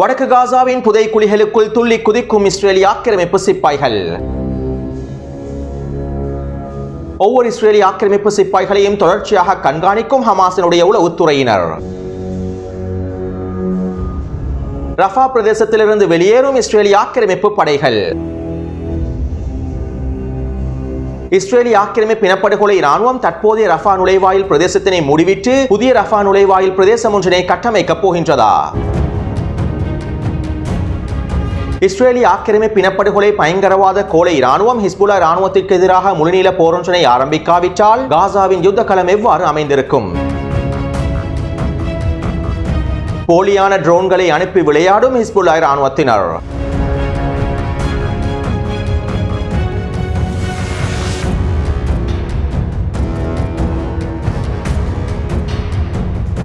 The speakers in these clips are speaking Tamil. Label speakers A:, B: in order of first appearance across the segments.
A: வடக்கு காசாவின் புதை குழிகளுக்குள் துள்ளி குதிக்கும் இஸ்ரேலிய ஆக்கிரமிப்பு சிப்பாய்கள். ஒவ்வொரு இஸ்ரேலிய ஆக்கிரமிப்பு சிப்பாய்களையும் தொடர்ச்சியாக கண்காணிக்கும் ஹமாஸினுடைய உளவுத்துறையினர். ரஃபா பிரதேசத்திலிருந்து வெளியேறும் இஸ்ரேலிய ஆக்கிரமிப்பு படைகள். இஸ்ரேலிய ஆக்கிரமிப்பு இனப்படுகொலை ராணுவம் தற்போதைய ரஃபா நுழைவாயில் பிரதேசத்தினை முடிவிட்டு புதிய ரஃபா நுழைவாயில் பிரதேசம் ஒன்றினை கட்டமைக்கப் போகின்றதா? இஸ்ரேலிய ஆக்கிரமிப்பு இனப்படுகொலை பயங்கரவாத கோலை ராணுவம் ஹிஸ்புல்லா ராணுவத்திற்கு எதிராக முழுநீள போரொன்றினை ஆரம்பிக்காவிட்டால் காசாவின் யுத்த களம் எவ்வாறு அமைந்திருக்கும்? போலியான ட்ரோன்களை அனுப்பி விளையாடும் ஹிஸ்புல்லா ராணுவத்தினர்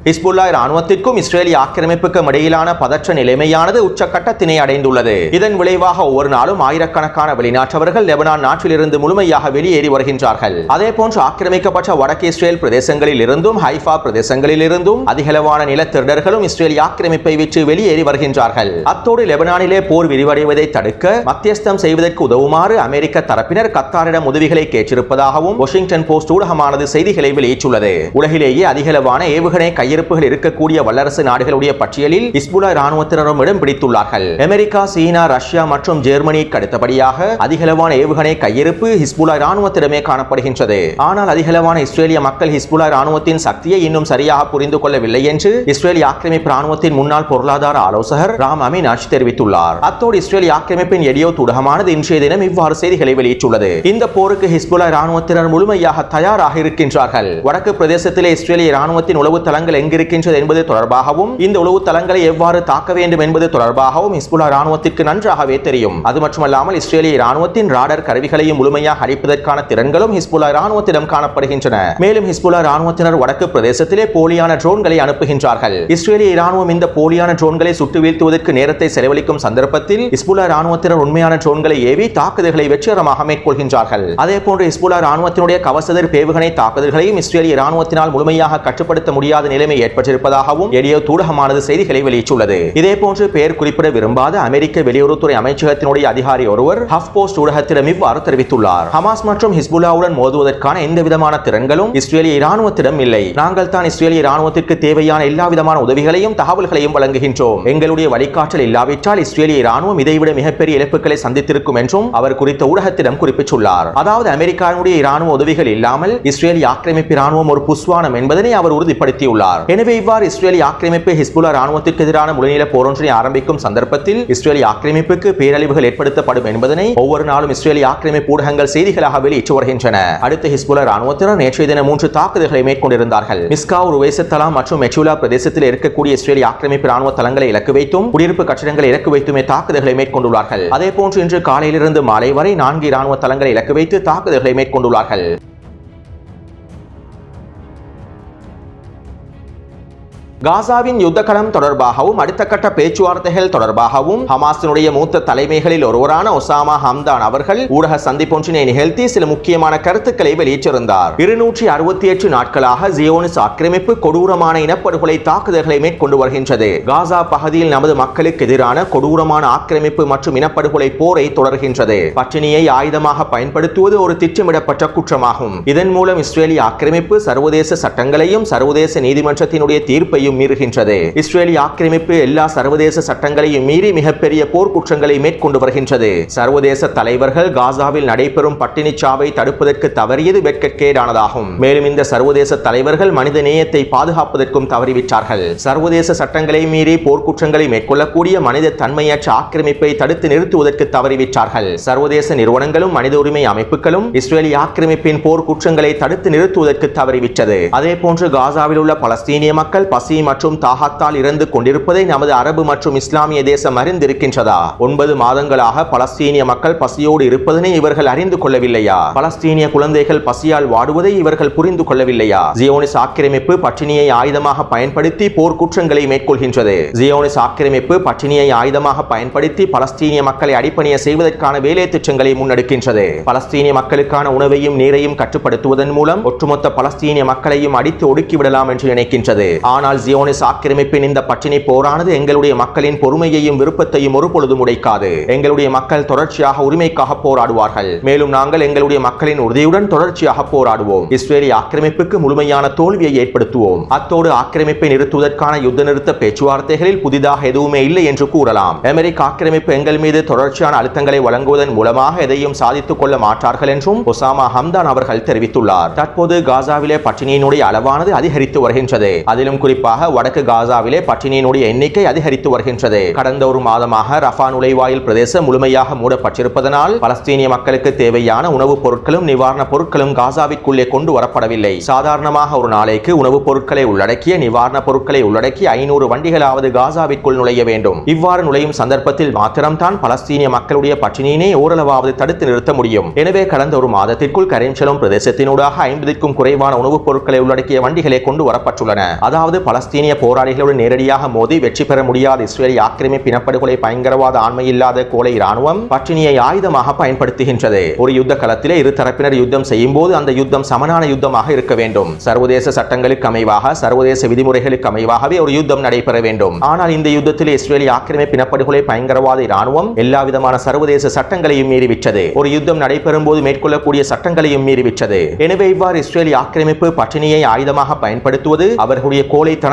A: ஹிஸ்புல்லா ராணுவத்திற்கும் இஸ்ரேலிய ஆக்கிரமிப்புக்கும் இடையிலான பதற்ற நிலைமையானது உச்சக்கட்டத்தினை அடைந்துள்ளது. இதன் விளைவாக ஒவ்வொரு நாளும் ஆயிரக்கணக்கான வெளிநாட்டவர்கள் லெபனான் நாட்டிலிருந்து முழுமையாக வெளியேறி வருகின்றார்கள். அதே போன்று ஆக்கிரமிக்கப்பட்ட வடக்கு இஸ்ரேல் பிரதேசங்களில் இருந்தும் ஹைஃபா பிரதேசங்களில் இருந்தும் அதிகளவான நிலத்திருடர்களும் இஸ்ரேலிய ஆக்கிரமிப்பை விட்டு வெளியேறி வருகின்றார்கள். அத்தோடு லெபனானிலே போர் விரிவடைவதை தடுக்க மத்தியஸ்தம் செய்வதற்கு உதவுமாறு அமெரிக்க தரப்பினர் கத்தாரிடம் உதவிகளை கேட்டிருப்பதாகவும் வாஷிங்டன் போஸ்ட் ஊடகமானது செய்திகளை வெளியிட்டுள்ளது. உலகிலேயே அதிகளவான ஏவுகணை கை கையிருப்புகள் இருக்கக்கூடிய வல்லரசு நாடுகளுடைய பட்டியலில் இஸ்புலா ராணுவத்தினரும் இடம் பிடித்துள்ளார்கள். அமெரிக்கா சீனா ரஷ்யா மற்றும் ஜெர்மனிக்கு அடுத்தபடியாக அதிகளவான ஏவுகணை கையிருப்பு ஹிஸ்புலா ராணுவத்திடமே காணப்படுகின்றது. ஆனால் அதிகளவான இஸ்ரேலிய மக்கள் ஹிஸ்புலா ராணுவத்தின் சக்தியை இன்னும் சரியாக புரிந்து கொள்ளவில்லை என்று இஸ்ரேலிய ஆக்கிரமிப்பு ராணுவத்தின் முன்னாள் பொருளாதார ஆலோசகர் ராம் அமினாஷ் தெரிவித்துள்ளார். அத்தோடு இஸ்ரேலிய ஆக்கிரமிப்பின் எடியோ துடகமானது இன்றைய தினம் இவ்வாறு செய்திகளை வெளியிட்டுள்ளது. இந்த போருக்கு ஹிஸ்புலா ராணுவத்தினர் முழுமையாக தயாராக இருக்கின்றார்கள். வடக்கு பிரதேசத்திலே இஸ்ரேலிய ராணுவத்தின் உளவு தளங்கள் எங்கிருக்கின்றது என்பது தொடர்பாகவும் இந்த உளவு தளங்களை எவ்வாறு தாக்க வேண்டும் என்பது தொடர்பாகவும் ஹிஸ்புல்லா ராணுவத்திற்கு நன்றாகவே தெரியும். அது மட்டுமல்லாமல் இஸ்ரேலிய ராணுவத்தின் ராடர் கருவிகளையும் முழுமையாக அழிப்பதற்கான திறன்களும் ஹிஸ்புல்லா ராணுவத்திடம் காணப்படுகின்றன. மேலும் ஹிஸ்புல்லா ராணுவத்தினர் வடக்கு பிரதேசத்திலே போலியான ட்ரோன்களை அனுப்புகின்றார்கள். இஸ்ரேலிய ராணுவம் இந்த போலியான ட்ரோன்களை சுட்டு வீழ்த்துவதற்கு நேரத்தை செலவழிக்கும் சந்தர்ப்பத்தில் ஹிஸ்புல்லா ராணுவத்தினர் உண்மையான ட்ரோன்களை ஏவி தாக்குதல்களை வெற்றிகரமாக மேற்கொள்கின்றார்கள். அதே போன்று ஹிஸ்புல்லா ராணுவத்தினுடைய கவசதர் பேவுகணை தாக்குதல்களையும் இஸ்ரேலிய ராணுவத்தினால் முழுமையாக கட்டுப்படுத்த முடியாத நிலை நிலைமை ஏற்பட்டிருப்பதாகவும் எடியோ தூடகமானது செய்திகளை வெளியிட்டுள்ளது. இதே போன்று பெயர் குறிப்பிட விரும்பாத அமெரிக்க வெளியுறவுத்துறை அமைச்சகத்தினுடைய அதிகாரி ஒருவர் ஹஃப் போஸ்ட் ஊடகத்திடம் இவ்வாறு தெரிவித்துள்ளார். ஹமாஸ் மற்றும் ஹிஸ்புல்லாவுடன் மோதுவதற்கான எந்த விதமான திறன்களும் இஸ்ரேலிய இராணுவத்திடம் இல்லை. நாங்கள் தான் இஸ்ரேலிய இராணுவத்திற்கு தேவையான எல்லா விதமான உதவிகளையும் தகவல்களையும் வழங்குகின்றோம். எங்களுடைய வழிகாட்டல் இல்லாவிட்டால் இஸ்ரேலிய இராணுவம் இதைவிட மிகப்பெரிய இழப்புகளை சந்தித்திருக்கும் என்றும் அவர் குறித்த ஊடகத்திடம் குறிப்பிட்டுள்ளார். அதாவது அமெரிக்காவுடைய இராணுவ உதவிகள் இல்லாமல் இஸ்ரேலிய ஆக்கிரமிப்பு இராணுவம் ஒரு புஸ்வானம் என்பதனை அவர் உறுதிப்படுத்தியுள்ளார். எனவே இவ்வாறு இஸ்ரேலிய ஆக்கிரமிப்பு ஹிஸ்புல்லா ராணுவத்திற்கு எதிரான முழுநீள போரொன்றினை ஆரம்பிக்கும் சந்தர்ப்பத்தில் இஸ்ரேலிய ஆக்கிரமிப்புக்கு பேரழிவுகள் ஏற்படுத்தப்படும் என்பதனை ஒவ்வொரு நாளும் இஸ்ரேலிய ஆக்கிரமிப்பு ஊடகங்கள் செய்திகளாக வெளியிட்டு வருகின்றன. அடுத்து ஹிஸ்புல்லா ராணுவத்தினர் நேற்றைய தினம் மூன்று தாக்குதல்களை மேற்கொண்டிருந்தார்கள். மிஸ்காவ் ருவேசத்தலா மற்றும் மெச்சுலா பிரதேசத்தில் இருக்கக்கூடிய இஸ்ரேலிய ஆக்கிரமிப்பு ராணுவ தளங்களை இலக்கு வைத்தும் குடியிருப்பு கட்டிடங்களை இலக்கு வைத்துமே தாக்குதல்களை மேற்கொண்டுள்ளார்கள். அதே போன்று இன்று காலையிலிருந்து மாலை வரை நான்கு ராணுவ தளங்களை இலக்கு வைத்து தாக்குதல்களை மேற்கொண்டுள்ளார்கள். காசாவின் யுத்தகலம் தொடர்பாகவும் அடுத்த கட்ட பேச்சுவார்த்தைகள் தொடர்பாகவும் ஹமாஸினுடைய மூத்த தலைமைகளில் ஒருவரான ஒசாமா ஹம்தான் அவர்கள் ஊடக சந்திப்பொன்றினை நிகழ்த்தி சில முக்கியமான கருத்துக்களை வெளியிட்டிருந்தார். இருநூற்றி அறுபத்தி எட்டு நாட்களாக ஜியோனிஸ் ஆக்கிரமிப்பு கொடூரமான இனப்படுகொலை தாக்குதல்களை மேற்கொண்டு வருகின்றது. காசா பகுதியில் நமது மக்களுக்கு எதிரான கொடூரமான ஆக்கிரமிப்பு மற்றும் இனப்படுகொலை போரை தொடர்கின்றது. பட்டினியை ஆயுதமாக பயன்படுத்துவது ஒரு திட்டமிடப்பட்ட குற்றமாகும். இதன் மூலம் இஸ்ரேலிய ஆக்கிரமிப்பு சர்வதேச சட்டங்களையும் சர்வதேச நீதிமன்றத்தினுடைய தீர்ப்பையும் சட்டங்களையும் மீறுகின்றது. இஸ்ரேலிய ஆக்கிரமிப்பு எல்லா சர்வதேச சட்டங்களையும் மீறி மிகப்பெரிய போர்க்குற்றங்களை மேற்கொண்டு வருகின்றது. சர்வதேச தலைவர்கள் காசாவில் நடைபெறும் பட்டினி சாவை தடுப்பதற்கு தவறியது வெட்கக்கேடானதாகும். மேலும் இந்த சர்வதேச தலைவர்கள் மனித நேயத்தை பாதுகாப்பதற்கும் தவறிவிட்டார்கள். சர்வதேச சட்டங்களை மீறி போர்க்குற்றங்களை மேற்கொள்ளக்கூடிய மனித தன்மையற்ற ஆக்கிரமிப்பை தடுத்து நிறுத்துவதற்கு தவறிவிட்டார்கள். சர்வதேச நிறுவனங்களும் மனித உரிமை அமைப்புகளும் இஸ்ரேலிய ஆக்கிரமிப்பின் போர்க்குற்றங்களை தடுத்து நிறுத்துவதற்கு தவறிவிட்டது. அதே போன்று காசாவில் உள்ள பலஸ்தீனிய மக்கள் பசி மற்றும் தாகத்தால் இறந்து கொண்டிருப்பதை நமது அரபு மற்றும் இஸ்லாமிய தேசம் அறிந்திருக்கின்றதா? ஒன்பது மாதங்களாக பலஸ்தீனிய மக்கள் பசியோடு இருப்பதனை இவர்கள் அறிந்து கொள்ளவில்லையா? பலஸ்தீனிய குழந்தைகள் பசியால் வாடுவதை இவர்கள் புரிந்து கொள்ளவில்லையா? ஜியோனிஸ் ஆக்கிரமிப்பு பட்டினியை ஆயுதமாக பயன்படுத்தி போர்க்குற்றங்களை மேற்கொள்கின்றது. ஜியோனிஸ் ஆக்கிரமிப்பு பட்டினியை ஆயுதமாக பயன்படுத்தி பலஸ்தீனிய மக்களை அடிப்பணிய செய்வதற்கான வேலை திட்டங்களை முன்னெடுக்கின்றது. பலஸ்தீனிய மக்களுக்கான உணவையும் நீரையும் கட்டுப்படுத்துவதன் மூலம் ஒட்டுமொத்த பலஸ்தீனிய மக்களையும் அடித்து ஒடுக்கிவிடலாம் என்று நினைக்கின்றது. ஆனால் சியோனிஸ் ஆக்கிரமிப்பின் இந்த பட்டினி போரானது எங்களுடைய மக்களின் பொறுமையையும் விருப்பத்தையும் ஒருபொழுதும் உடைக்காது. எங்களுடைய மக்கள் தொடர்ச்சியாக உரிமைக்காக போராடுவார்கள். மேலும் நாங்கள் எங்களுடைய மக்களின் உறுதியுடன் தொடர்ச்சியாக போராடுவோம். இஸ்ரேலிய ஆக்கிரமிப்புக்கு முழுமையான தோல்வியை ஏற்படுத்துவோம். அத்தோடு ஆக்கிரமிப்பை நிறுத்துவதற்கான யுத்த நிறுத்த பேச்சுவார்த்தைகளில் புதிதாக எதுவுமே இல்லை என்று கூறலாம். அமெரிக்க ஆக்கிரமிப்பு எங்கள் மீது தொடர்ச்சியான அழுத்தங்களை வழங்குவதன் மூலமாக எதையும் சாதித்துக் கொள்ள மாட்டார்கள் என்றும் ஒசாமா ஹம்தான் அவர்கள் தெரிவித்துள்ளார். தற்போது காசாவிலே பட்டினியினுடைய அளவானது அதிகரித்து வருகின்றது. அதிலும் குறிப்பாக வடக்கு காசாவிலே பட்டினியினுடைய எண்ணிக்கை அதிகரித்து வருகின்றது. கடந்த ஒரு மாதமாக ரஃபா நுழைவாயில் பிரதேசம் முழுமையாக மூடப்பட்டிருப்பதனால் பலஸ்தீனிய மக்களுக்கு தேவையான உணவுப் பொருட்களும் நிவாரணப் பொருட்களும் காசாவிற்குள்ளே கொண்டு வரப்படவில்லை. சாதாரணமாக ஒரு நாளைக்கு உணவுப் பொருட்களை உள்ளடக்கிய நிவாரணப் பொருட்களை உள்ளடக்கி ஐநூறு வண்டிகளாவது காசாவிற்குள் நுழைய வேண்டும். இவ்வாறு நுழையும் சந்தர்ப்பத்தில் மாத்திரம்தான் பலஸ்தீனிய மக்களுடைய பட்டினியினை ஓரளவாவது தடுத்து நிறுத்த முடியும். எனவே கடந்த ஒரு மாதத்திற்குள் கரேஞ்சலம் பிரதேசத்தினூடாக ஐம்பதுக்கும் குறைவான உணவுப் பொருட்களை உள்ளடக்கிய வண்டிகளை கொண்டு வரப்பட்டுள்ளன. அதாவது பலஸ்தீனிய போராளிகளுடன் நேரடியாக மோதி வெற்றி பெற முடியாத. இஸ்ரேலிய ஆக்கிரமிப்பு இனப்படுகொலை பயங்கரவாத ஆண்மை இல்லாத கோலை இராணுவம் பட்டினியை ஆயுதமாக பயன்படுத்துகின்றது. ஒரு யுத்த களத்திலே இரு தரப்பினர் யுத்தம் செய்யும் போது அந்த யுத்தம் சமனான யுத்தமாக இருக்க வேண்டும். சர்வதேச சட்டங்களுக்கு அமைவாக சர்வதேச விதிமுறைகளுக்கு அமைவாகவே ஒரு யுத்தம் நடைபெற வேண்டும். ஆனால் இந்த யுத்தத்தில் இஸ்ரேலிய ஆக்கிரமிப்பு இனப்படுகொலை பயங்கரவாத இராணுவம் எல்லா விதமான சர்வதேச சட்டங்களையும் மீறிவிட்டது. ஒரு யுத்தம் நடைபெறும் போது மேற்கொள்ளக்கூடிய சட்டங்களையும் மீறிவிட்டது. எனவே இவ்வாறு இஸ்ரேலிய ஆக்கிரமிப்பு பட்டினியை ஆயுதமாக பயன்படுத்துவது அவர்களுடைய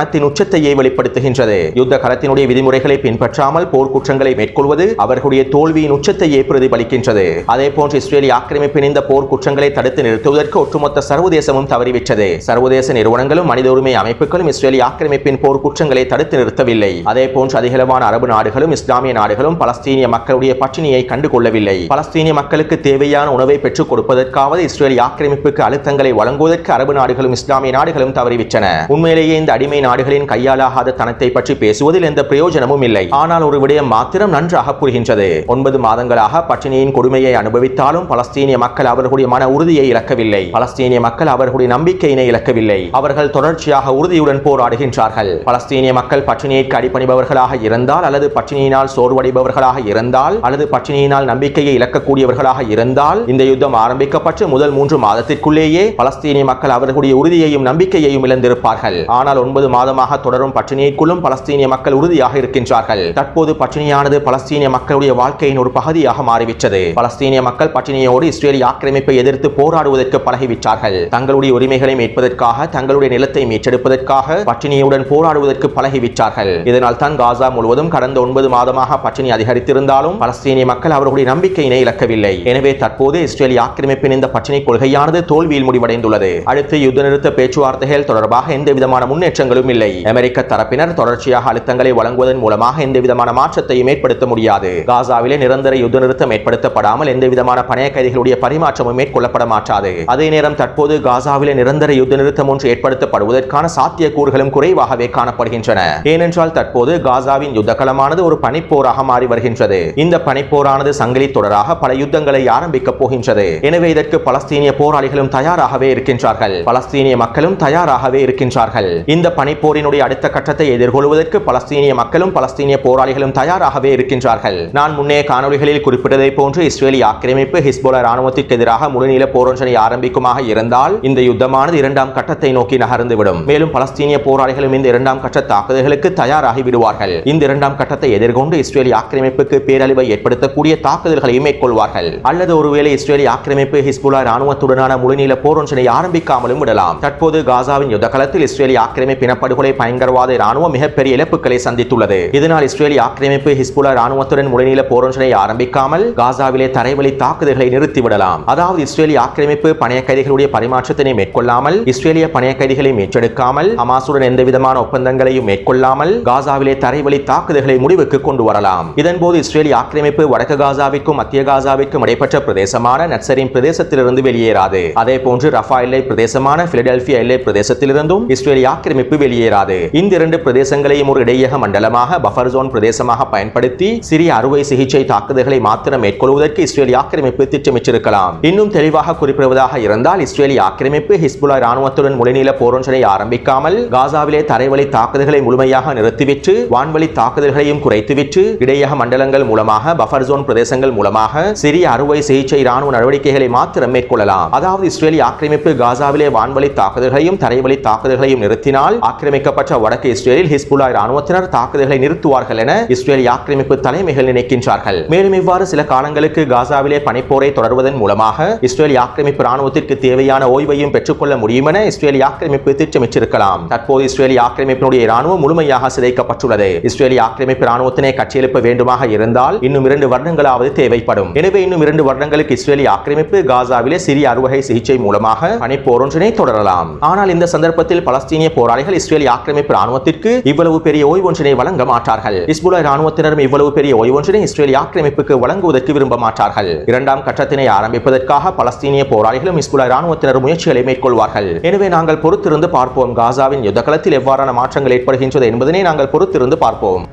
A: ஞானத்தின் உச்சத்தையே வெளிப்படுத்துகின்றது. யுத்த களத்தினுடைய விதிமுறைகளை பின்பற்றாமல் போர்க்குற்றங்களை மேற்கொள்வது அவர்களுடைய தோல்வியின் உச்சத்தையே பிரதிபலிக்கின்றது. அதே போன்று இஸ்ரேலிய ஆக்கிரமிப்பின் இந்த போர்க்குற்றங்களை தடுத்து நிறுத்துவதற்கு ஒட்டுமொத்த சர்வதேசமும் தவறிவிட்டது. சர்வதேச நிறுவனங்களும் மனித உரிமை அமைப்புகளும் இஸ்ரேலிய ஆக்கிரமிப்பின் போர் குற்றங்களை தடுத்து நிறுத்தவில்லை. அதே போன்று அதிகளவான அரபு நாடுகளும் இஸ்லாமிய நாடுகளும் பலஸ்தீனிய மக்களுடைய பட்டினியை கண்டுகொள்ளவில்லை. பலஸ்தீனிய மக்களுக்கு தேவையான உணவை பெற்றுக் கொடுப்பதற்காவது இஸ்ரேலிய ஆக்கிரமிப்புக்கு அழுத்தங்களை வழங்குவதற்கு அரபு நாடுகளும் இஸ்லாமிய நாடுகளும் தவறிவிட்டன. உண்மையிலேயே இந்த அடிமை நாடுகளின் கையாளாகாத தனத்தை பற்றி பேசுவதில் எந்த பிரயோஜனமும் இல்லை. ஆனால் ஒரு விடயம் மாத்திரம் நன்றாக புரிகின்றது. ஒன்பது மாதங்களாக பட்டினியின் கொடுமையை அனுபவித்தாலும் பலஸ்தீனிய மக்கள் அவர்களுடைய மன உறுதியை இழக்கவில்லை. பலஸ்தீனிய மக்கள் அவர்களுடைய நம்பிக்கையினை இழக்கவில்லை. அவர்கள் தொடர்ச்சியாக உறுதியுடன் போராடுகின்றார்கள். பலஸ்தீனிய மக்கள் பட்டினியைக்கு அடிபணிபவர்களாக இருந்தால் அல்லது பட்டினியினால் சோர்வடைபவர்களாக இருந்தால் அல்லது பட்டினியினால் நம்பிக்கையை இழக்கக்கூடியவர்களாக இருந்தால் இந்த யுத்தம் ஆரம்பிக்கப்பட்டு முதல் மூன்று மாதத்திற்குள்ளேயே பலஸ்தீனிய மக்கள் அவர்களுடைய உறுதியையும் நம்பிக்கையையும் இழந்திருப்பார்கள். ஆனால் ஒன்பது மாதமாக தொடரும் பட்டினியைக்குள்ளும் பலஸ்தீனிய மக்கள் உறுதியாக இருக்கின்றார்கள். தற்போது பட்டினியானது பலஸ்தீனிய மக்களுடைய வாழ்க்கையின் ஒரு பகுதியாக மாறிவிட்டது. பலஸ்தீனிய மக்கள் பட்டினியோடு இஸ்ரேலிய ஆக்கிரமிப்பை எதிர்த்து போராடுவதற்கு பழகிவிட்டார்கள். தங்களுடைய உரிமைகளை மீட்பதற்காக தங்களுடைய நிலத்தை மீட்டெடுப்பதற்காக பட்டினியுடன் போராடுவதற்கு பழகிவிட்டார்கள். இதனால் தான் காசா முழுவதும் கடந்த ஒன்பது மாதமாக பட்டினி அதிகரித்திருந்தாலும் பலஸ்தீனிய மக்கள் அவர்களுடைய நம்பிக்கையினை இழக்கவில்லை. எனவே தற்போது இஸ்ரேலிய ஆக்கிரமிப்பின் இந்த பட்டினி கொள்கையானது தோல்வியில் முடிவடைந்துள்ளது. அடுத்து யுத்த நிறுத்த பேச்சுவார்த்தைகள் தொடர்பாக எந்த விதமான முன்னேற்றங்களும் இல்லை அமெரிக்க தரப்பினர் தொடர்ச்சியாக அழுத்தங்களை வழங்குவதன் மூலமாக எந்த விதமான மாற்றத்தையும் ஏற்படுத்த முடியாது. காசாவிலே நிரந்தர யுத்த நிறுத்தம் ஏற்படுத்தப்படாமல் எந்த விதமான பணைய கைதிகளுடைய பரிமாற்றமும் மேற்கொள்ளப்பட மாட்டாது. அதே நேரம் தற்போது காசாவிலே நிரந்தர யுத்த நிறுத்தம் ஒன்று ஏற்படுத்தப்படுவதற்கான சாத்தியக்கூறுகளும் குறைவாகவே காணப்படுகின்றன. ஏனென்றால் தற்போது காசாவின் யுத்தகலமானது ஒரு பனிப்போராக மாறி வருகின்றது. இந்த பனிப்போரானது சங்கிலி தொடராக பல யுத்தங்களை ஆரம்பிக்கப் போகின்றது. எனவே இதற்கு பலஸ்தீனிய போராளிகளும் தயாராகவே இருக்கின்றார்கள். பலஸ்தீனிய மக்களும் தயாராகவே இருக்கின்றார்கள். இந்த பனிப்போரினுடைய அடுத்த கட்டத்தை எதிர்கொள்வதற்கு பலஸ்தீனிய மக்களும் பலஸ்தீனிய போராளிகளும் தயாராகவே இருக்கின்றார்கள். நான் முன்னே காணொளிகளில் குறிப்பிட்டதை போன்று இஸ்ரேலி ஆக்கிரமிப்பு ஹிஸ்போலா ராணுவத்திற்கு எதிராக முழுநீள போரொன்றினை ஆரம்பிக்குமாக இருந்தால் இந்த யுத்தமானது இரண்டாம் கட்டத்தை நோக்கி நகர்ந்துவிடும். மேலும் பலஸ்தீனிய போராளிகளும் இந்த இரண்டாம் கட்ட தாக்குதல்களுக்கு தயாராகி விடுவார்கள். இந்த இரண்டாம் கட்டத்தை எதிர்கொண்டு இஸ்ரேலி ஆக்கிரமிப்புக்கு பேரழிவை ஏற்படுத்தக்கூடிய தாக்குதல்களை மேற்கொள்வார்கள். அல்லது ஒருவேளை இஸ்ரேலி ஆக்கிரமிப்பு ஹிஸ்புலா ராணுவத்துடனான முழுநீள போரொன்றினை ஆரம்பிக்காமலும் விடலாம். தற்போது காசாவின் யுத்த களத்தில் இஸ்ரேலி ஆக்கிரமிப்பு படுகொலை பயங்கரவாத இராணுவம் மிகப்பெரிய இழப்புகளை சந்தித்துள்ளது. இதனால் இஸ்ரேலிய ஆக்கிரமிப்பு ஹிஸ்புலா இராணுவத்துடன் முழுநீள போரொன்றினை ஆரம்பிக்காமல் காசாவிலே தரைவழி தாக்குதல்களை நிறுத்திவிடலாம். அதாவது இஸ்ரேலிய ஆக்கிரமிப்பு பணைய கைதிகளுடைய பரிமாற்றத்தினை மேற்கொள்ளாமல் இஸ்ரேலிய பணைய கைதிகளை மீட்டெடுக்காமல் அமாசுடன் எந்த விதமான ஒப்பந்தங்களையும் மேற்கொள்ளாமல் காசாவிலே தரைவழி தாக்குதல்களை முடிவுக்கு கொண்டு வரலாம். இதன்போது இஸ்ரேலிய ஆக்கிரமிப்பு வடக்கு காசாவிற்கும் மத்திய காசாவிற்கும் இடைப்பட்ட பிரதேசமான நட்சரின் பிரதேசத்திலிருந்து வெளியேறாது. அதே போன்று ரஃபா எல்லை பிரதேசமான பிலடெல்பியா எல்லை பிரதேசத்திலிருந்தும் இஸ்ரேலிய ஆக்கிரமிப்பு வெளியேறாது. இந்த இரண்டு பிரதேசங்களையும் ஒரு இடையக மண்டலமாக பஃபர் ஜோன் பிரதேசமாக பயன்படுத்தி சிறிய அறுவை சிகிச்சை தாக்குதல்களை மாத்திரம் மேற்கொள்வதற்கு இஸ்ரேல் ஆக்கிரமிப்பு திட்டமிட்டிருக்கலாம். இன்னும் தெளிவாக குறிப்பிடுவதாக இருந்தால் இஸ்ரேலிய ஆக்கிரமிப்பு ஹிஸ்புல்லா ராணுவத்துடன் முழுநீள போரொன்றினை ஆரம்பிக்காமல் காசாவிலே தரைவழி தாக்குதல்களை முழுமையாக நிறுத்திவிட்டு வான்வழி தாக்குதல்களையும் குறைத்துவிட்டு இடையக மண்டலங்கள் மூலமாக பஃபர் ஜோன் பிரதேசங்கள் மூலமாக சிறிய அறுவை சிகிச்சை ராணுவ நடவடிக்கைகளை மாத்திரம் மேற்கொள்ளலாம். அதாவது இஸ்ரேலிய ஆக்கிரமிப்பு காசாவிலே வான்வழி தாக்குதல்களையும் தரைவழி தாக்குதல்களையும் நிறுத்தினால் ஆக்கிரமிப்பு ஆக்கிரமிக்கப்பட்ட வடக்கு இஸ்ரேலில் ஹிஸ்புல்லா ராணுவத்தினர் தாக்குதல்களை நிறுத்துவார்கள் என இஸ்ரேல் ஆக்கிரமிப்பு தலைமைகள் நினைக்கின்றார்கள். மேலும் இவ்வாறு சில காலங்களுக்கு காசாவிலே பனிப்போரை தொடர்வதன் மூலமாக இஸ்ரேல் ஆக்கிரமிப்பு ராணுவத்திற்கு தேவையான ஓய்வையும் பெற்றுக்கொள்ள முடியும் என இஸ்ரேலிய ஆக்கிரமிப்பு திட்டமிட்டிருக்கலாம். தற்போது இஸ்ரேல் ஆக்கிரமிப்பினுடைய ராணுவம் முழுமையாக சிதைக்கப்பட்டுள்ளது. இஸ்ரேலிய ஆக்கிரமிப்பு ராணுவத்தினை கட்சியெழுப்ப வேண்டுமாக இருந்தால் இன்னும் இரண்டு வருடங்களாவது தேவைப்படும். எனவே இன்னும் இரண்டு வருடங்களுக்கு இஸ்ரேலி ஆக்கிரமிப்பு காசாவிலே சிறிய அறுவகை சிகிச்சை மூலமாக பனிப்போர் ஒன்றினை தொடரலாம். ஆனால் இந்த சந்தர்ப்பத்தில் பலஸ்தீனிய போராளிகள் இஸ்ரேல் இஸ்ரேலிய ஆக்கிரமிப்பு ராணுவத்திற்கு இவ்வளவு பெரிய ஓய்வொன்றினை வழங்க மாட்டார்கள். இஸ்புல்லா ராணுவத்தினரும் இவ்வளவு பெரிய ஓய்வொன்றினை இஸ்ரேலிய ஆக்கிரமிப்புக்கு வழங்குவதற்கு விரும்ப மாட்டார்கள். இரண்டாம் கட்டத்தினை ஆரம்பிப்பதற்காக பலஸ்தீனிய போராளிகளும் இஸ்புல்லா ராணுவத்தினர் முயற்சிகளை மேற்கொள்வார்கள். எனவே நாங்கள் பொறுத்திருந்து பார்ப்போம். காசாவின் யுத்தகலத்தில் எவ்வாறான மாற்றங்கள் ஏற்படுகின்றது என்பதனை நாங்கள் பொறுத்திருந்து பார்ப்போம்.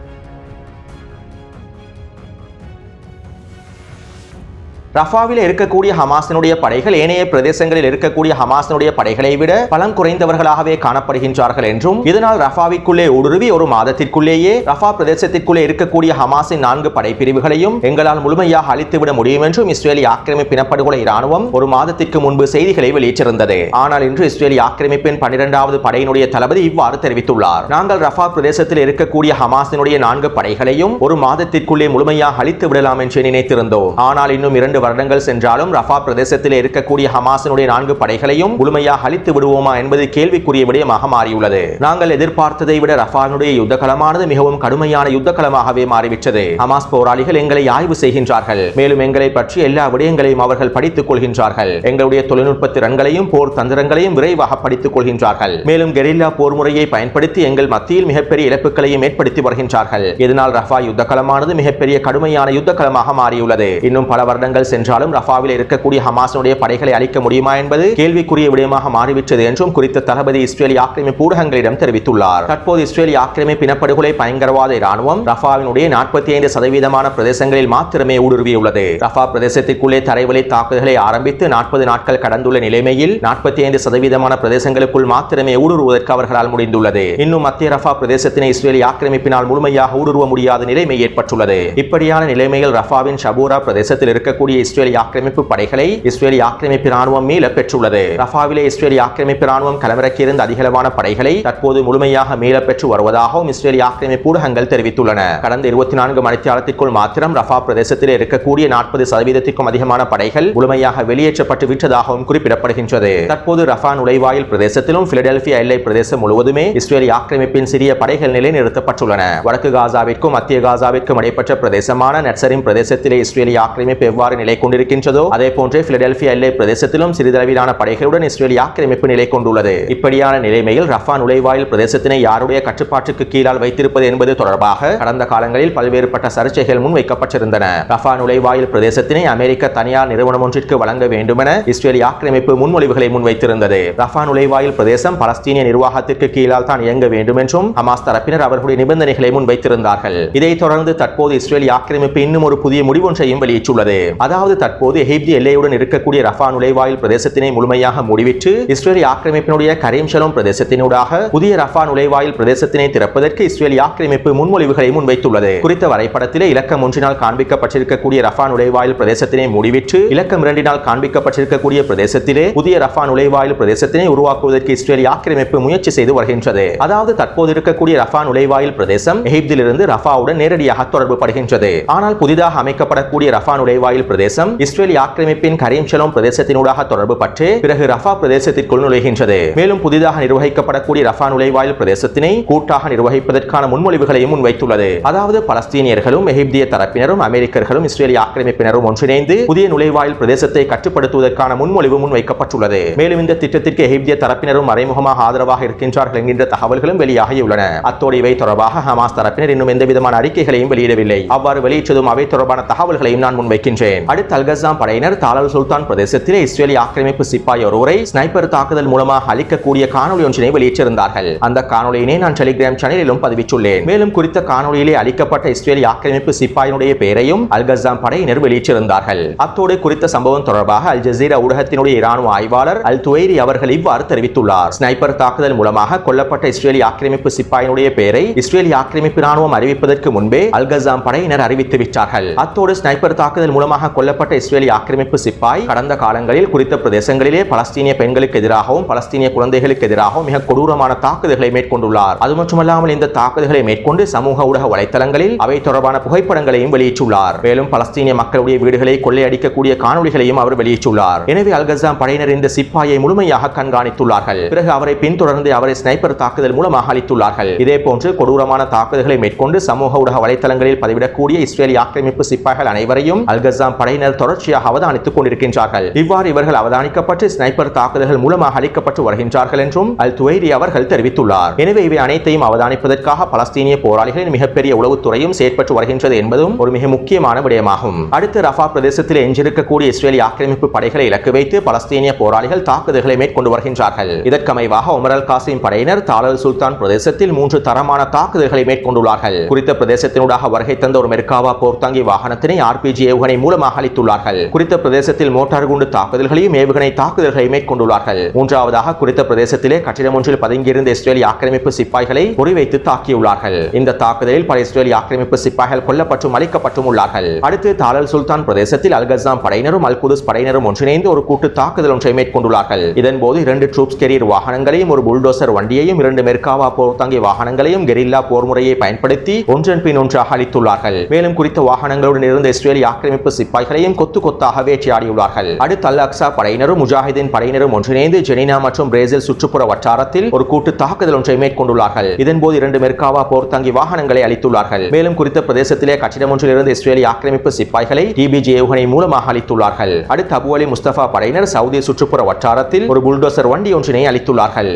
A: ரஃபாவில் இருக்கக்கூடிய ஹமாஸினுடைய படைகள் ஏனைய பிரதேசங்களில் இருக்கக்கூடிய ஹமாஸினுடைய படைகளை விட பலம் குறைந்தவர்களாகவே காணப்படுகின்றார்கள் என்றும் இதனால் ரஃபாவிற்குள்ளே ஊடுருவி ஒரு மாதத்திற்குள்ளேயே ரஃபா பிரதேசத்திற்குள்ளே இருக்கக்கூடிய ஹமாஸின் நான்கு படைப்பிரிவுகளையும் எங்களால் முழுமையாக அழித்துவிட முடியும் என்றும் இஸ்ரேலிய ஆக்கிரமிப்பு இனப்படுகொலை இராணுவம் ஒரு மாதத்திற்கு முன்பு செய்திகளை வெளியிட்டிருந்தது. ஆனால் இன்று இஸ்ரேலிய ஆக்கிரமிப்பின் பன்னிரெண்டாவது படையினுடைய தளபதி இவ்வாறு தெரிவித்துள்ளார். நாங்கள் ரஃபா பிரதேசத்தில் இருக்கக்கூடிய ஹமாஸினுடைய நான்கு படைகளையும் ஒரு மாதத்திற்குள்ளே முழுமையாக அழித்து விடலாம் என்று நினைத்திருந்தோம். ஆனால் இன்னும் இரண்டு வருடங்கள் சென்றாலும் ரஃபா பிரதேசத்தில் இருக்கக்கூடிய ஹமாஸினுடைய நான்கு படைகளையும் முழுமையாக அழித்து விடுவோமா என்பது கேள்விக்குரிய விடயமாக மாறியுள்ளது. நாங்கள் எதிர்பார்த்ததை விட ரஃபானுடைய யுத்தகலமானது மிகவும் கடுமையான யுத்தகலமாகவே மாறிவிட்டது. ஹமாஸ் போராளிகள் எங்களை ஆய்வு செய்கின்றார்கள். மேலும் எங்களை பற்றி எல்லா விடயங்களையும் அவர்கள் படித்துக் கொள்கின்றார்கள். எங்களுடைய தொழில்நுட்ப திறன்களையும் போர் தந்திரங்களையும் விரைவாக படித்துக் கொள்கின்றார்கள். மேலும் கெரில்லா போர் முறையை பயன்படுத்தி எங்கள் மத்தியில் மிகப்பெரிய இழப்புகளையும் ஏற்படுத்தி வருகின்றார்கள். இதனால் ரஃபா யுத்தகலமானது மிகப்பெரிய கடுமையான யுத்தகலமாக மாறியுள்ளது. இன்னும் பல வருடங்கள் சென்றாலும் ரஃபாவில் இருக்கக்கூடிய ஹமாஸினுடைய படைகளை அழிக்க முடியுமா என்பது கேள்விக்குரிய விடயமாக மாறிவிட்டது என்றும் குறித்த தளபதி இஸ்ரேலி ஆக்கிரமிப்பு ஊடகங்களிடம் தெரிவித்துள்ளார். தற்போது இஸ்ரேலி ஆக்கிரமிப்பு இனப்படுகொலை பயங்கரவாத இராணுவம் ரஃபாவினுடைய நாற்பத்தி ஐந்து சதவீதமான பிரதேசங்களில் மாத்திரமே ஊடுருவியுள்ளது. ரஃபா பிரதேசத்திற்குள்ளே தரைவழி தாக்குதல்களை ஆரம்பித்து நாற்பது நாட்கள் கடந்துள்ள நிலைமையில் நாற்பத்தி ஐந்து சதவீதமான பிரதேசங்களுக்குள் மாத்திரமே ஊடுருவதற்கு அவர்களால் முடிந்துள்ளது. இன்னும் மத்திய ரஃபா பிரதேசத்தினை இஸ்ரேலி ஆக்கிரமிப்பினால் முழுமையாக ஊடுருவ முடியாத நிலைமை ஏற்பட்டுள்ளது. இப்படியான நிலைமையில் ரஃபாவின் ஷபூரா பிரதேசத்தில் இருக்கக்கூடிய இஸ்ரேலிய ஆக்கிரமிப்பு படைகளை இஸ்ரேலிய ஆக்கிரமிப்பு ராணுவம் மீள பெற்றுள்ளது. ரஃபாவிலே இஸ்ரேலிய ஆக்கிரமிப்பு ராணுவம் களமிறக்கியிருந்த அதிகளவான படைகளை தற்போது முழுமையாக மீள பெற்று வருவதாகவும் இஸ்ரேலிய ஆக்கிரமிப்பு ஊடகங்கள் தெரிவித்துள்ளன. கடந்த இருபத்தி நான்கு மணித்தியாலத்திற்குள் மாத்திரம் ரஃபா பிரதேசத்தில் இருக்கக்கூடிய நாற்பது சதவீதத்திற்கும் அதிகமான படைகள் முழுமையாக வெளியேற்றப்பட்டு விட்டதாகவும் குறிப்பிடப்படுகின்றது. தற்போது ரஃபா நுழைவாயில் பிரதேசத்திலும் பிலடெல்பியா எல்லை பிரதேசம் முழுவதுமே இஸ்ரேலிய ஆக்கிரமிப்பின் சிறிய படைகள் நிலைநிறுத்தப்பட்டுள்ளன. வடக்கு காசாவிற்கும் மத்திய காசாவிற்கும் இடைப்பட்ட பிரதேசமான நெட்சரின் பிரதேசத்திலே இஸ்ரேலிய ஆக்கிரமிப்பு எவ்வாறு நிலை நிலை கொண்டிருக்கின்றதோ அதே போன்றே பிலடெல்பியா எல்லை பிரதேசத்திலும் சிறிதளவிலான படைகளுடன் இஸ்ரேல் ஆக்கிரமிப்பு நிலை கொண்டுள்ளது இப்படியான நிலைமையில் ரஃபா நுழைவாயில் பிரதேசத்தினை யாருடைய கட்டுப்பாட்டுக்கு கீழால் வைத்திருப்பது என்பது தொடர்பாக கடந்த காலங்களில் பல்வேறுபட்ட சர்ச்சைகள் முன் வைக்கப்பட்டிருந்தன. ரஃபா நுழைவாயில் பிரதேசத்தினை அமெரிக்க தனியார் நிறுவனம் ஒன்றிற்கு வழங்க வேண்டுமென இஸ்ரேல் ஆக்கிரமிப்பு முன்மொழிவுகளை முன்வைத்திருந்தது. ரஃபா நுழைவாயில் பிரதேசம் பலஸ்தீனிய நிர்வாகத்திற்கு கீழால் தான் இயங்க வேண்டும் என்றும் ஹமாஸ் தரப்பினர் அவர்களுடைய நிபந்தனைகளை முன்வைத்திருந்தார்கள். இதைத் தொடர்ந்து தற்போது இஸ்ரேல் ஆக்கிரமிப்பு இன்னும் ஒரு புதிய முடிவொன்றையும் வெளியிட்டுள்ளது. அதாவது தற்போது எகிப்து எல்லையுடன் இருக்கக்கூடிய ரஃபா நுழைவாயில் பிரதேசத்தினை முழுமையாக முடிவிட்டு இஸ்ரேலிய ஆக்கிரமிப்பினுடைய கரீம் ஷலோம் பிரதேசத்தினூடாக புதிய ரஃபா நுழைவாயில் பிரதேசத்தினை திறப்பதற்கு இஸ்ரேலிய ஆக்கிரமிப்பு முன்மொழிவுகளை முன்வைத்துள்ளது. குறித்த வரைபடத்திலே இலக்கம் ஒன்றினால் காண்பிக்கப்பட்டிருக்கக்கூடிய ரஃபா நுழைவாயில் பிரதேசத்தினை முடிவிட்டு இலக்கம் இரண்டினால் காண்பிக்கப்பட்டிருக்கக்கூடிய பிரதேசத்திலே புதிய ரஃபா நுழைவாயில் பிரதேசத்தினை உருவாக்குவதற்கு இஸ்ரேலிய ஆக்கிரமிப்பு முயற்சி செய்து வருகின்றது. அதாவது தற்போது இருக்கக்கூடிய ரஃபா நுழைவாயில் பிரதேசம் எகிப்திலிருந்து ரஃபாவுடன் நேரடியாக தொடர்பு படுகின்றது ஆனால் புதிதாக அமைக்கப்படக்கூடிய ரஃபா நுழைவாயில் பிரதேசம் பிரதேசம் இஸ்ரேலிய ஆக்கிரமிப்பின் கரீம் ஷலோம் பிரதேசத்தினூடாக தொடர்பு பற்றி பிறகு ரஃபா பிரதேசத்திற்குள் நுழைகின்றது. மேலும் புதிதாக நிர்வகிக்கப்படக்கூடிய ரஃபா நுழைவாயில் பிரதேசத்தினை கூட்டாக நிர்வகிப்பதற்கான முன்மொழிவுகளையும் முன்வைத்துள்ளது. அதாவது பலஸ்தீனியர்களும் எகிப்திய தரப்பினரும் அமெரிக்கர்களும் இஸ்ரேலிய ஆக்கிரமிப்பினரும் ஒன்றிணைந்து புதிய நுழைவாயில் பிரதேசத்தை கட்டுப்படுத்துவதற்கான முன்மொழிவு முன்வைக்கப்பட்டுள்ளது. மேலும் இந்த திட்டத்திற்கு எகிப்திய தரப்பினரும் மறைமுகமாக ஆதரவாக இருக்கின்றார்கள் என்கின்ற தகவல்களும் வெளியாகியுள்ளன. அத்தோடு இவை தொடர்பாக ஹமாஸ் தரப்பினர் இன்னும் எந்தவிதமான அறிக்கைகளையும் வெளியிடவில்லை. அவ்வாறு வெளியிட்டதும் அவை தொடர்பான தகவல்களையும் நான் முன்வைக்கின்றேன். அடுத்து அல்கசாம் படையினர் தாலல் சுல்தான் பிரதேசத்திலே இஸ்ரேலிய ஆக்கிரமிப்பு சிப்பாய் ஒருவரை ஸ்னைப்பர் தாக்குதல் மூலமாக அளிக்கக்கூடிய காணொலி ஒன்றினை வெளியிட்டிருந்தார்கள். அந்த காணொலியினை நான் டெலிகிராம் சேனலிலும் பதிவிட்டுள்ளேன். மேலும் குறித்த காணொலியிலே அளிக்கப்பட்ட இஸ்ரேலிய ஆக்கிரமிப்பு சிப்பாயினுடைய பெயரையும் அல்கசாம் படையினர் வெளியிட்டிருந்தார்கள். அத்தோடு குறித்த சம்பவம் தொடர்பாக அல் ஜசீரா ஊடகத்தினுடைய இராணுவ ஆய்வாளர் அல் துவைரி அவர்கள் இவ்வாறு தெரிவித்துள்ளார். ஸ்னைப்பர் தாக்குதல் மூலமாக கொல்லப்பட்ட இஸ்ரேலிய ஆக்கிரமிப்பு சிப்பாயினுடைய பெயரை இஸ்ரேலிய ஆக்கிரமிப்பு ராணுவம் அறிவிப்பதற்கு முன்பே அல்கசாம் படையினர் அறிவித்து விட்டார்கள். அத்தோடு ஸ்னைப்பர் தாக்குதல் மூலமாக கொல்லப்பட்ட இஸ்ரேலிய ஆக்கிரமிப்பு சிப்பாய் கடந்த காலங்களில் குறித்த பிரதேசங்களிலே பலஸ்தீனிய பெண்களுக்கு எதிராகவும் பலஸ்தீனிய குழந்தைகளுக்கு எதிராகவும் மிக கொடூரமான தாக்குதல்களை மேற்கொண்டுள்ளார். அது மட்டுமல்லாமல் இந்த தாக்குதல்களை மேற்கொண்டு சமூக ஊடக வலைத்தளங்களில் அவை தொடர்பான புகைப்படங்களையும் வெளியிட்டுள்ளார். மேலும் பலஸ்தீனிய மக்களுடைய வீடுகளை கொள்ளையடிக்கக்கூடிய காணொலிகளையும் அவர் வெளியிட்டுள்ளார். எனவே அல்கசாம் படையினர் இந்த சிப்பாயை முழுமையாக கண்காணித்துள்ளார்கள். பிறகு அவரை பின்தொடர்ந்து அவரை ஸ்னைப்பர் தாக்குதல் மூலமாக அளித்துள்ளார்கள் இதே போன்று கொடூரமான தாக்குதல்களை மேற்கொண்டு சமூக ஊடக வலைத்தளங்களில் பதிவிடக்கூடிய இஸ்ரேலிய ஆக்கிரமிப்பு சிப்பாய்கள் அனைவரையும் அல்கசாம் படை படையினர் தொடர்ச்சியாக அவதானித்துக் கொண்டிருக்கின்றார்கள். இவ்வாறு இவர்கள் அவதானிக்கப்பட்டு ஸ்னைப்பர் தாக்குதல்கள் மூலமாக அளிக்கப்பட்டு வருகின்றார்கள் என்றும் அல் துவைரி அவர்கள் தெரிவித்துள்ளார். எனவே இவை அனைத்தையும் அவதானிப்பதற்காக பலஸ்தீனிய போராளிகளின் மிகப்பெரிய உளவுத்துறையும் செயற்பட்டு வருகின்றது என்பதும் ஒரு மிக முக்கியமான விடயமாகும். அடுத்து ரஃபா பிரதேசத்தில் எஞ்சிருக்கக்கூடிய இஸ்ரேலிய ஆக்கிரமிப்பு படைகளை இலக்கு வைத்து பலஸ்தீனிய போராளிகள் தாக்குதல்களை மேற்கொண்டு வருகின்றார்கள். இதற்கமைவாக உமர் அல் காசிம் படையினர் தாலல் சுல்தான் பிரதேசத்தில் மூன்று தரமான தாக்குதல்களை மேற்கொண்டுள்ளார்கள். குறித்த பிரதேசத்தினூடாக வருகை தந்த ஒரு மெர்காவா போர்த்தாங்கி வாகனத்தினை ஆர்பிஜி ஏவுகணை மூலமாக அளித்துள்ளார்கள் குறித்த பிரதேசத்தில் மோட்டார் குண்டு தாக்குதல்களையும் ஏவுகணை தாக்குதல்களையும் மேற்கொண்டுள்ளார்கள். மூன்றாவதாக குறித்த பிரதேசத்திலே கட்டிடம் ஒன்றில் பதுங்கியிருந்த இஸ்ரேலிய ஆக்கிரமிப்பு சிப்பாய்களை குறிவைத்து தாக்கியுள்ளார்கள். இந்த தாக்குதலில் பல இஸ்ரேலிய ஆக்கிரமிப்பு சிப்பாய்கள் கொல்லப்பட்டும் அளிக்கப்பட்டும் உள்ளார்கள். அடுத்து தாலல் சுல்தான் பிரதேசத்தில் அல்கசாம் படையினரும் அல் குதுஸ் படையினரும் ஒன்றிணைந்து ஒரு கூட்டு தாக்குதல் ஒன்றை மேற்கொண்டுள்ளார்கள். இதன்போது இரண்டு ட்ரூப்ஸ் கெரியர் வாகனங்களையும் ஒரு புல்டோசர் வண்டியையும் இரண்டு மெர்காவா போர் தாங்கி வாகனங்களையும் கெரில்லா போர் முறையை பயன்படுத்தி ஒன்றன் பின் ஒன்றாக அளித்துள்ளார்கள் மேலும் குறித்த வாகனங்களுடன் இருந்த இஸ்ரேலிய ஆக்கிரமிப்பு சிப்பாய்களையும் கொத்து கொத்தாக வேட்டையாடியுள்ளார்கள். அடுத்து அல் அக்ஸா படையினரும் முஜாஹிதீன் படையினரும் ஒன்றிணைந்து ஜெனினா மற்றும் பிரேசில் சுற்றுப்புற வட்டாரத்தில் ஒரு கூட்டு தாக்குதல் ஒன்றை மேற்கொண்டுள்ளார்கள். இதன்போது இரண்டு மெர்காவா போர் தங்கி வாகனங்களை அளித்துள்ளார்கள் மேலும் குறித்த பிரதேசத்திலே கட்டிடம் ஒன்றில் இஸ்ரேலி இஸ்ரேலிய ஆக்கிரமிப்பு சிப்பாய்களை டிபிஜி ஏவுகணை மூலமாக அளித்துள்ளார்கள் அடுத்து அபு அலி முஸ்தபா படையினர் சவுதி சுற்றுப்புற வட்டாரத்தில் ஒரு புல்டோசர் வண்டி ஒன்றினை அளித்துள்ளார்கள்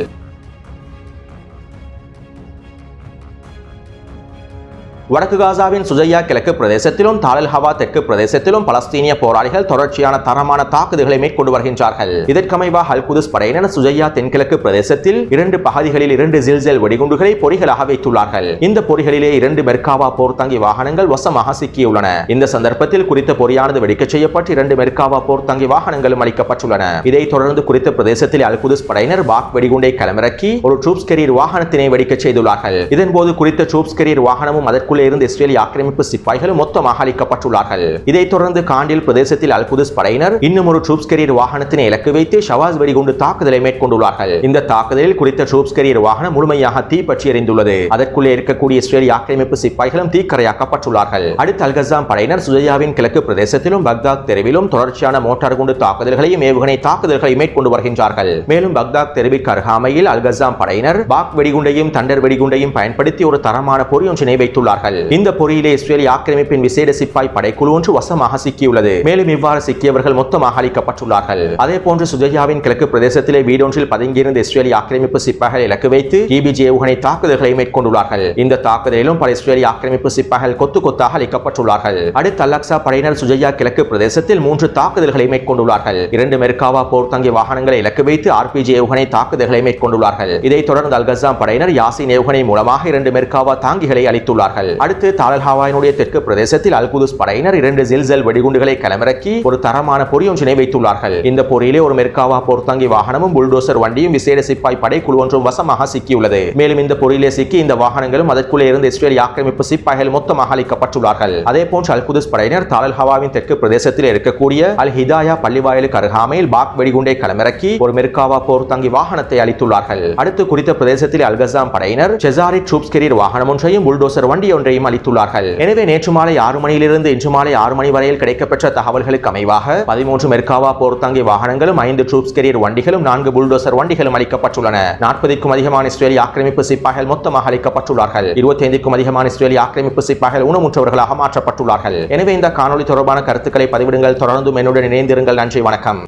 A: வடக்கு காசாவின் சுஜையா கிழக்கு பிரதேசத்திலும் தாலல் ஹவா தெற்கு பிரதேசத்திலும் பலஸ்தீனிய போராளிகள் தொடர்ச்சியான தரமான தாக்குதல்களை மேற்கொண்டு வருகின்றார்கள். இதற்கமைவாக அல் குதுஸ் படையினர் சுஜையா தென்கிழக்கு பிரதேசத்தில் இரண்டு பகுதிகளில் இரண்டு ஜில்ஜெல் வெடிகுண்டுகளை பொறிகளாக வைத்துள்ளார்கள். இந்த பொறிகளிலே இரண்டு மெர்காவா போர்த்தாங்கி வாகனங்கள் வசமாக சிக்கியுள்ளன. இந்த சந்தர்ப்பத்தில் குறித்த பொறியானது வெடிக்கச் செய்யப்பட்டு இரண்டு மெர்காவா போர்த்தாங்கி வாகனங்களும் அளிக்கப்பட்டுள்ளன இதைத் தொடர்ந்து குறித்த பிரதேசத்தில் அல் குதுஸ் படையினர் பாக் வெடிகுண்டை களமிறக்கி ஒரு ட்ரூப்ஸ் கெரியர் வாகனத்தினை வெடிக்கச் செய்துள்ளார்கள். இதன்போது குறித்த ட்ரூப்ஸ் கெரியர் வாகனமும் அதற்குள் அதற்குள்ளே இருந்து இஸ்ரேலிய ஆக்கிரமிப்பு சிப்பாய்கள் மொத்தமாக அளிக்கப்பட்டுள்ளார்கள் இதைத் தொடர்ந்து காண்டில் பிரதேசத்தில் அல் குதுஸ் படையினர் இன்னும் ஒரு ட்ரூப்ஸ் கரியர் வாகனத்தினை இலக்கு வைத்து ஷவாஸ் வெடிகுண்டு தாக்குதலை மேற்கொண்டுள்ளார்கள். இந்த தாக்குதலில் குறித்த ட்ரூப்ஸ் கரியர் வாகனம் முழுமையாக தீ பற்றி எறிந்துள்ளது அதற்குள்ளே இருக்கக்கூடிய இஸ்ரேலிய ஆக்கிரமிப்பு சிப்பாய்களும் தீக்கரையாக்கப்பட்டுள்ளார்கள். அடுத்து அல்கசாம் படையினர் சுஜயாவின் கிழக்கு பிரதேசத்திலும் பக்தாத் தெருவிலும் தொடர்ச்சியான மோட்டார் குண்டு தாக்குதல்களையும் ஏவுகணை தாக்குதல்களை மேற்கொண்டு வருகின்றார்கள் மேலும் பக்தாத் தெருவிற்கு அருகாமையில் அல்கசாம் படையினர் பாக் வெடிகுண்டையும் தண்டர் வெடிகுண்டையும் பயன்படுத்தி ஒரு தரமான பொறியொன்றினை வைத்துள்ளார்கள். கொண்டார்கள் இந்த பொறியிலே இஸ்ரேலிய ஆக்கிரமிப்பின் விசேட சிப்பாய் படைக்குழு ஒன்று வசமாக சிக்கியுள்ளது. மேலும் இவ்வாறு சிக்கியவர்கள் மொத்தமாக அளிக்கப்பட்டுள்ளார்கள் அதே போன்று சுஜயாவின் கிழக்கு பிரதேசத்திலே வீடொன்றில் பதுங்கியிருந்த இஸ்ரேலிய ஆக்கிரமிப்பு சிப்பாய்கள் இலக்கு வைத்து டிபிஜி ஏவுகணை தாக்குதல்களை மேற்கொண்டுள்ளார்கள். இந்த தாக்குதலிலும் பல இஸ்ரேலிய ஆக்கிரமிப்பு சிப்பாய்கள் கொத்து கொத்தாக அளிக்கப்பட்டுள்ளார்கள் அடுத்து அலக்சா படையினர் சுஜயா கிழக்கு பிரதேசத்தில் மூன்று தாக்குதல்களை மேற்கொண்டுள்ளார்கள். இரண்டு மெர்காவா போர் தங்கிய வாகனங்களை இலக்கு வைத்து ஆர்பிஜி ஏவுகணை தாக்குதல்களை மேற்கொண்டுள்ளார்கள். இதைத் தொடர்ந்து அல்கசாம் படையினர் யாசின் ஏவுகணை மூலமாக இரண்டு மெர்காவா தாங்கிகளை அளித்துள்ளார்கள் அடுத்து தாலல் ஹவாயினுடைய தெற்கு பிரதேசத்தில் அல் குதுஸ் படையினர் இரண்டு ஜில்சல் வெடிகுண்டுகளை களமிறக்கி ஒரு தரமான பொறியொன்றினை வைத்துள்ளார்கள். இந்த பொறியிலே ஒரு மெர்காவா போர்த்தங்கி வாகனமும் புல்டோசர் வண்டியும் விசேட சிப்பாய் படைக்குழு ஒன்றும் வசமாக சிக்கியுள்ளது. மேலும் இந்த பொறியிலே சிக்கி இந்த வாகனங்களும் அதற்குள்ளே இருந்து இஸ்ரேல் ஆக்கிரமிப்பு சிப்பாய்கள் மொத்தமாக அளிக்கப்பட்டுள்ளார்கள் அதே போன்று அல் குதுஸ் படையினர் தாலல் ஹவாவின் தெற்கு பிரதேசத்தில் இருக்கக்கூடிய அல் ஹிதாயா பள்ளிவாயலுக்கு அருகாமையில் பாக் வெடிகுண்டை களமிறக்கி ஒரு மெர்காவா போர்த்தாங்கி வாகனத்தை அளித்துள்ளார்கள் அடுத்து குறித்த பிரதேசத்தில் அல்கசாம் படையினர் செசாரி ட்ரூப்ஸ் கெரியர் வாகனம் ஒன்றையும் புல்டோசர் வண்டி ஒன்றையும் ஒன்றையும் அளித்துள்ளார்கள். எனவே நேற்று மாலை ஆறு மணியிலிருந்து இன்று மாலை ஆறு மணி வரையில் கிடைக்கப்பெற்ற தகவல்களுக்கு அமைவாக பதிமூன்று மெர்காவா போர்த்தாங்கி வாகனங்களும் ஐந்து ட்ரூப்ஸ் கெரியர் வண்டிகளும் நான்கு புல்டோசர் வண்டிகளும் அளிக்கப்பட்டுள்ளன. நாற்பதுக்கும் அதிகமான இஸ்ரேலிய ஆக்கிரமிப்பு சிப்பாய்கள் மொத்தமாக அளிக்கப்பட்டுள்ளார்கள். இருபத்தி ஐந்துக்கும் அதிகமான இஸ்ரேலிய ஆக்கிரமிப்பு சிப்பாய்கள் ஊனமுற்றவர்களாக மாற்றப்பட்டுள்ளார்கள். எனவே இந்த காணொலி தொடர்பான கருத்துக்களை பதிவிடுங்கள். தொடர்ந்தும் என்னுடன் இணைந்திருங்கள். நன்றி வணக்கம்.